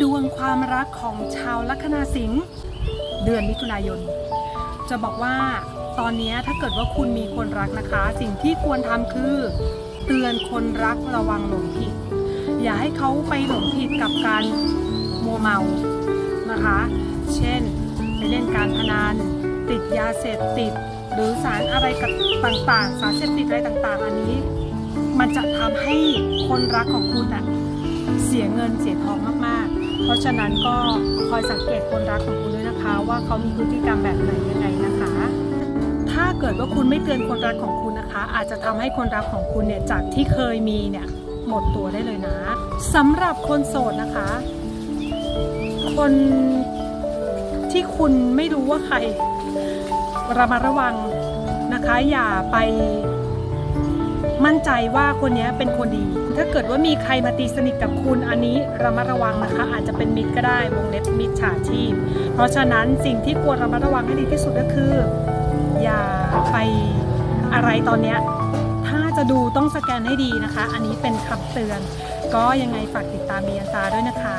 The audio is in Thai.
ดวงความรักของชาวลัคนาสิงห์เดือนมิถุนายน จะบอกว่าตอนนี้ถ้าเกิดว่าคุณมีคนรักนะคะ สิ่งที่ควรทำคือ เตือนคนรักระวังหลงผิด อย่าให้เขาไปหลงผิดกับการมัวเมานะคะ เช่นไปเล่นการพนันติดยาเสพติด หรือสารอะไรกับต่างๆ สารเสพติดอะไรต่างๆ อันนี้ มันจะทำให้คนรักของคุณอะ เสียเงินเสียทองมากๆ เพราะฉะนั้นก็คอยสังเกตคนรักของคุณด้วยนะคะ ว่าเขามีพฤติกรรมแบบไหนยังไงนะคะ ถ้าเกิดว่าคุณไม่เตือนคนรักของคุณนะคะ อาจจะทำให้คนรักของคุณเนี่ยจากที่เคยมีเนี่ยหมดตัวได้เลยนะสำหรับคนโสดนะคะ คนที่คุณไม่รู้ว่าใครระมัดระวังนะคะ อย่าไป มั่นใจว่าคนนี้เป็นคนดี ถ้าเกิดว่ามีใครมาตีสนิทกับคุณอันนี้ระมัดระวังนะคะ อาจจะเป็นมิตรก็ได้วงเล็บมิตรฉาชีพ เพราะฉะนั้นสิ่งที่ควรระมัดระวังให้ดีที่สุดก็คือ อย่าไปอะไรตอนเนี้ยถ้าจะดูต้องสแกนให้ดีนะคะ อันนี้เป็นคำเตือน ก็ยังไงฝากติดตามเบียนตาด้วยนะคะ